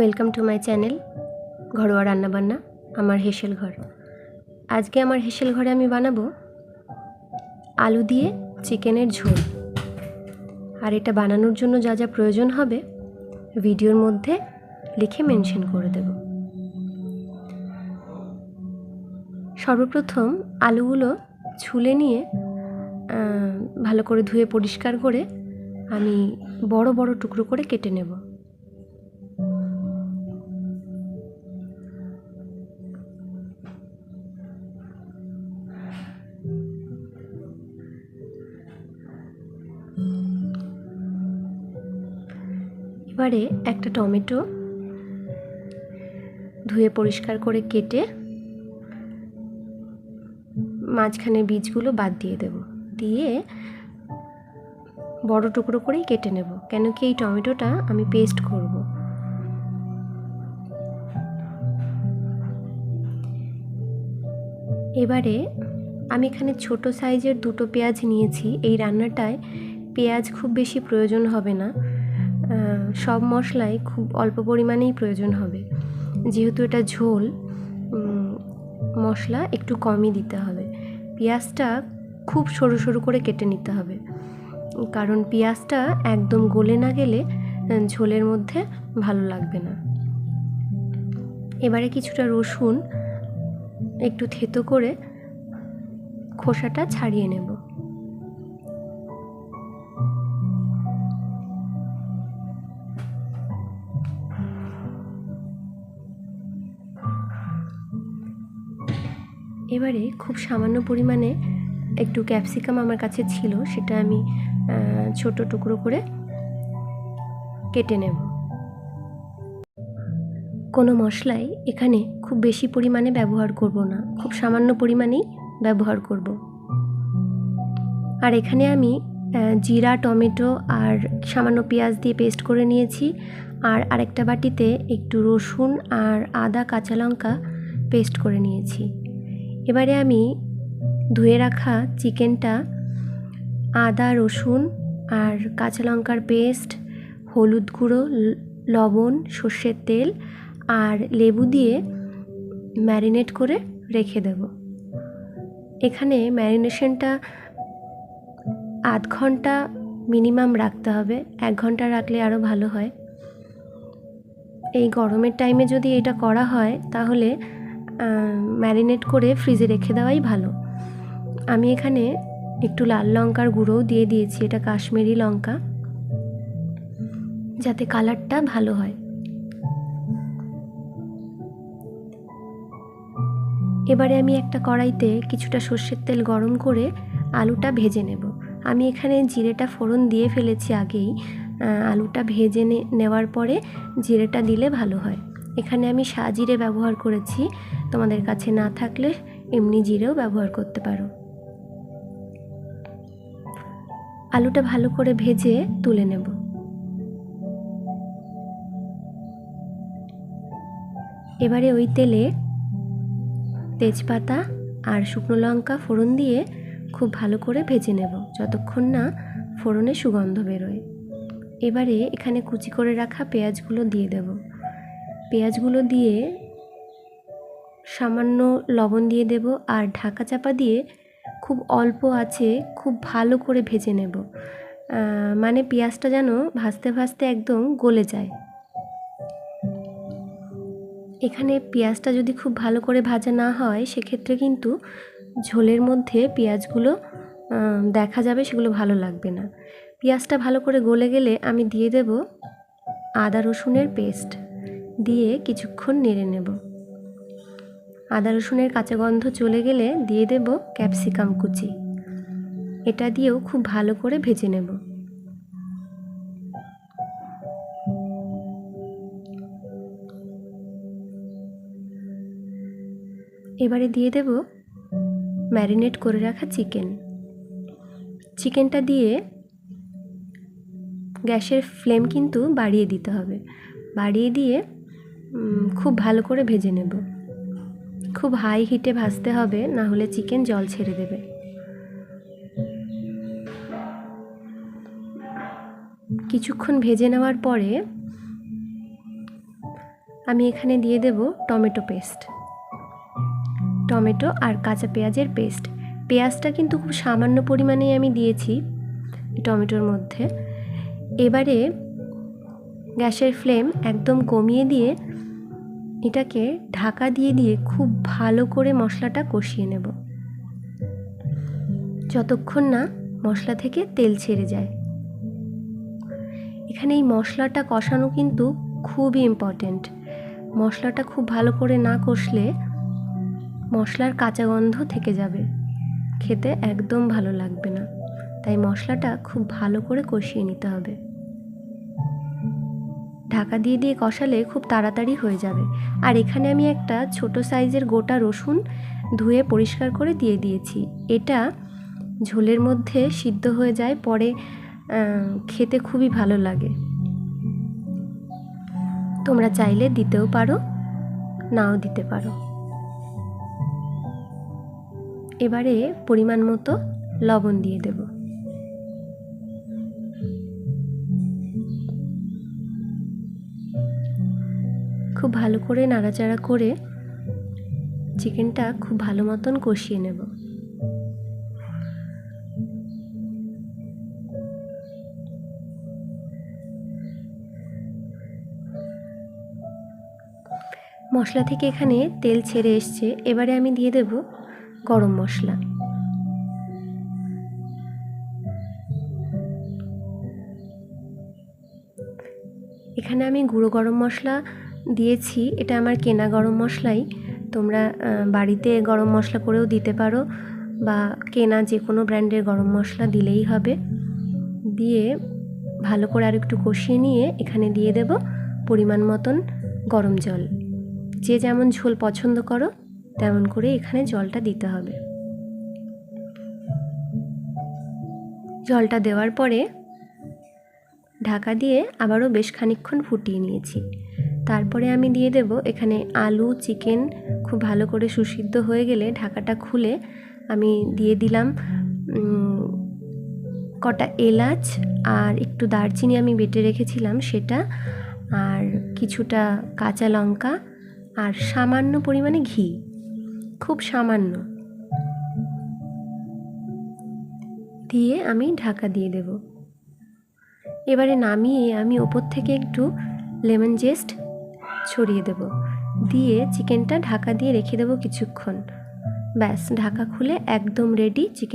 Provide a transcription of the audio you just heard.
Welcome to my channel ঘরোয়া রান্নাবান্না, আমার হেসেল ঘর। আজকে আমার হেসেল ঘরে আমি বানাবো আলু দিয়ে চিকেনের ঝোল। আর এটা বানানোর জন্য যা যা প্রয়োজন হবে, ভিডিওর মধ্যে লিখে মেনশন করে দেব। সর্বপ্রথম আলুগুলো ছুলে নিয়ে ভালো করে ধুয়ে পরিষ্কার করে আমি বড় বড় টুকরো করে কেটে নেব। এবারে একটা টমেটো ধুয়ে পরিষ্কার করে কেটে মাঝখানে বীজগুলো বাদ দিয়ে দেব। দিয়ে বড় টুকরো করেই কেটে নেব। কেন কি এই টমেটোটা আমি পেস্ট করব। এবারে আমি এখানে ছোট সাইজের দুটো পেঁয়াজ নিয়েছি। এই রান্নাটায় পেঁয়াজ খুব বেশি প্রয়োজন হবে না। সব মশলাই খুব অল্প পরিমাণেই প্রয়োজন হবে। যেহেতু এটা ঝোল মশলা একটু কমই দিতে হবে। পেঁয়াজটা খুব সরু সরু করে কেটে নিতে হবে। কারণ পেঁয়াজটা একদম গলে না গেলে ঝোলের মধ্যে ভালো লাগবে না। এবারে কিছুটা রসুন একটু থেতো করে খোসাটা ছাড়িয়ে নেব। এবারে খুব সামান্য পরিমাণে একটু ক্যাপসিকাম আমার কাছে ছিল, সেটা আমি ছোট টুকরো করে কেটে নেব। কোনো মশলাই এখানে খুব বেশি পরিমাণে ব্যবহার করব না, খুব সামান্য পরিমাণেই ব্যবহার করব। আর এখানে আমি জিরা, টমেটো আর সামান্য পেঁয়াজ দিয়ে পেস্ট করে নিয়েছি, আর আরেকটা বাটিতে একটু রসুন আর আদা, কাঁচা লঙ্কা পেস্ট করে নিয়েছি। এবারে আমি ধুয়ে রাখা চিকেনটা, আদা, রসুন আর কাঁচা লঙ্কার পেস্ট, হলুদ গুঁড়ো, লবণ, সর্ষের তেল আর লেবু দিয়ে ম্যারিনেট করে রেখে দেব। এখানে ম্যারিনেশনটা আধ ঘণ্টা মিনিমাম রাখতে হবে। এক ঘণ্টা রাখলে আরও ভালো হয়। এই গরমের টাইমে যদি এটা করা হয়, তাহলে ম্যারিনেট করে ফ্রিজে রেখে দেওয়াই ভালো। আমি এখানে একটু লাল লঙ্কার গুঁড়োও দিয়ে দিয়েছি, এটা কাশ্মীরি লঙ্কা, যাতে কালারটা ভালো হয়। এবারে আমি একটা কড়াইতে কিছুটা সর্ষের তেল গরম করে আলুটা ভেজে নেব। আমি এখানে জিরেটা ফোড়ন দিয়ে ফেলেছি আগেই। আলুটা ভেজে নেওয়ার পরে জিরেটা দিলে ভালো হয়। এখানে আমি সাজিরে ব্যবহার করেছি। তোমাদের কাছে না থাকলে এমনি জিরেও ব্যবহার করতে পারো। আলুটা ভালো করে ভেজে তুলে নেব। এবারে ওই তেলে তেজপাতা আর শুকনো লঙ্কা ফোড়ন দিয়ে খুব ভালো করে ভেজে নেব, যতক্ষণ না ফোড়নে সুগন্ধ বেরোয়। এবারে এখানে কুচি করে রাখা পেঁয়াজগুলো দিয়ে দেব। পেঁয়াজগুলো দিয়ে সামান্য লবণ দিয়ে দেব আর ঢাকা চাপা দিয়ে খুব অল্প আছে, খুব ভালো করে ভেজে নেব। মানে পেঁয়াজটা যেন ভাজতে ভাজতে একদম গলে যায়। এখানে পেঁয়াজটা যদি খুব ভালো করে ভাজা না হয়, সেক্ষেত্রে কিন্তু ঝোলের মধ্যে পেঁয়াজগুলো দেখা যাবে সেগুলো ভালো লাগবে না। পেঁয়াজটা ভালো করে গলে গেলে আমি দিয়ে দেব আদা রসুনের পেস্ট। দিয়ে কিছুক্ষণ নেড়ে নেব। আদা রসুনের কাঁচা গন্ধ চলে গেলে দিয়ে দেব ক্যাপসিকাম কুচি। এটা দিয়েও খুব ভালো করে ভেজে নেব। এবারে দিয়ে দেব ম্যারিনেট করে রাখা চিকেন। চিকেনটা দিয়ে গ্যাসের ফ্লেম কিন্তু বাড়িয়ে দিতে হবে। বাড়িয়ে দিয়ে খুব ভালো করে ভেজে নেব। খুব হাই হিটে ভাজতে হবে, না হলে চিকেন জল ছেড়ে দেবে। কিছুক্ষণ ভেজে নেওয়ার পরে আমি এখানে দিয়ে দেব টমেটো পেস্ট। টমেটো আর কাঁচা পেঁয়াজের পেস্ট। পেঁয়াজটা কিন্তু খুব সামান্য পরিমাণেই আমি দিয়েছি টমেটোর মধ্যে। এবারে গ্যাসের ফ্লেম একদম কমিয়ে দিয়ে এটাকে ঢাকা দিয়ে দিয়ে খুব ভালো করে মশলাটা কষিয়ে নেব। যতক্ষণ না মশলা থেকে তেল ছেড়ে যায়। এখানে এই মশলাটা কষানো কিন্তু খুবই ইম্পর্ট্যান্ট মশলাটা খুব ভালো করে না কষলে মশলার কাঁচা গন্ধ থেকে যাবে। খেতে একদম ভালো লাগবে না। তাই মশলাটা খুব ভালো করে কষিয়ে নিতে হবে। ঢাকা দিয়ে দিয়ে কষালে খুব তাড়াতাড়ি হয়ে যাবে। আর এখানে আমি একটা ছোট সাইজের গোটা রসুন ধুয়ে পরিষ্কার করে দিয়ে দিয়েছি। এটা ঝোলের মধ্যে সিদ্ধ হয়ে যায়, পরে খেতে খুবই ভালো লাগে। তোমরা চাইলে দিতেও পারো, নাও দিতে পারো। এবারে পরিমাণ মতো লবণ দিয়ে দেব। খুব ভালো করে নাড়াচাড়া করে চিকেনটা খুব ভালো মতন কষিয়ে নেব। মশলা থেকে এখানে তেল ছেড়ে এসছে। এবারে আমি দিয়ে দেব গরম মশলা। এখানে আমি গুঁড়ো গরম মশলা দিয়েছি, এটা আমার কেনা গরম মশলাই। তোমরা বাড়িতে গরম মশলা করেও দিতে পারো বা কেনা যে কোনো ব্র্যান্ডের গরম মশলা দিলেই হবে। দিয়ে ভালো করে আর একটু কষিয়ে নিয়ে এখানে দিয়ে দেব পরিমাণ মতন গরম জল। যে যেমন ঝোল পছন্দ করো, তেমন করে এখানে জলটা দিতে হবে। জলটা দেওয়ার পরে ঢাকা দিয়ে আবারও বেশ খানিক্ষণ ফুটিয়ে নিয়েছি। তারপরে আমি দিয়ে দেব এখানে আলু, চিকেন খুব ভালো করে সুসিদ্ধ হয়ে গেলে ঢাকাটা খুলে আমি দিয়ে দিলাম কটা এলাচ আর একটু দারচিনি আমি বেটে রেখেছিলাম সেটা আর কিছুটা কাঁচা লঙ্কা আর সামান্য পরিমাণে ঘি, খুব সামান্য। দিয়ে আমি ঢাকা দিয়ে দেব। এবারে নামিয়ে আমি ওপর থেকে একটু লেমন জেস্ট ছড়িয়ে দেব। দিয়ে চিকেনটা ঢাকা দিয়ে রেখে দেবো কিছুক্ষণ। ব্যাস, ঢাকা খুলে একদম রেডি চিকেন